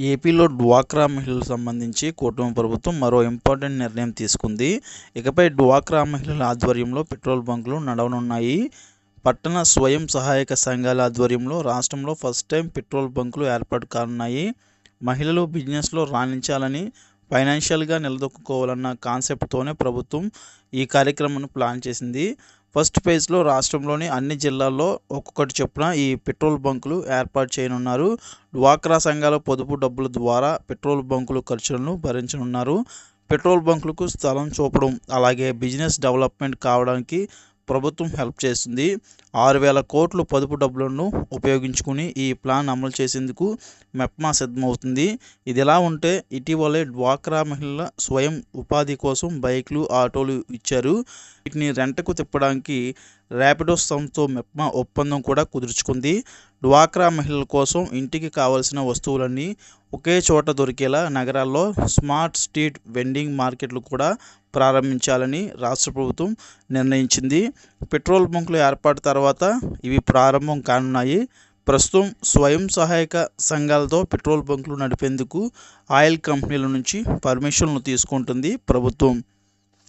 ఏపీలో డ్వాక్రా మహిళలకు సంబంధించి కూటమి ప్రభుత్వం మరో ఇంపార్టెంట్ నిర్ణయం తీసుకుంది. ఇకపై డ్వాక్రా మహిళల ఆధ్వర్యంలో పెట్రోల్ బంకులు నడవనున్నాయి. పట్టణ స్వయం సహాయక సంఘాల ఆధ్వర్యంలో రాష్ట్రంలో ఫస్ట్ టైం పెట్రోల్ బంకులు ఏర్పాటు కానున్నాయి. మహిళలు బిజినెస్లో రాణించాలని ఫైనాన్షియల్గా నిలదొక్కుకోవాలన్న కాన్సెప్ట్తోనే ప్రభుత్వం ఈ కార్యక్రమాన్ని ప్లాన్ చేసింది. ఫస్ట్ ఫేజ్లో రాష్ట్రంలోని అన్ని జిల్లాల్లో ఒక్కొక్కటి చొప్పున ఈ పెట్రోల్ బంకులు ఏర్పాటు చేయనున్నారు. డ్వాక్రా సంఘాల పొదుపు డబ్బుల ద్వారా పెట్రోల్ బంకులు ఖర్చులను భరించనున్నారు. పెట్రోల్ బంకులకు స్థలం చూపడం అలాగే బిజినెస్ డెవలప్మెంట్ కావడానికి ప్రభుత్వం హెల్ప్ చేస్తుంది ఆరు వేల కోట్లు పొదుపు డబ్బులను ఉపయోగించుకుని ఈ ప్లాన్ అమలు చేసేందుకు మెప్మా సిద్ధమవుతుంది. ఇది ఎలా ఉంటే ఇటీవలే డ్వాక్రా మహిళల స్వయం ఉపాధి కోసం బైక్లు ఆటోలు ఇచ్చారు. వీటిని రెంటకు తిప్పడానికి ర్యాపిడో సంస్థతో మెప్మా ఒప్పందం కూడా కుదుర్చుకుంది. డ్వాక్రా మహిళల కోసం ఇంటికి కావలసిన వస్తువులన్నీ ఒకే చోట దొరికేలా నగరాల్లో స్మార్ట్ స్ట్రీట్ వెండింగ్ మార్కెట్లు కూడా ప్రారంభించాలని రాష్ట్ర ప్రభుత్వం నిర్ణయించింది. పెట్రోల్ బంకుల ఏర్పాటు తర్వాత ఇవి ప్రారంభం కానున్నాయి. ప్రస్తుతం స్వయం సహాయక సంఘాలతో పెట్రోల్ బంకులు నడిపేందుకు ఆయిల్ కంపెనీల నుంచి పర్మిషన్లు తీసుకుంటుంది ప్రభుత్వం.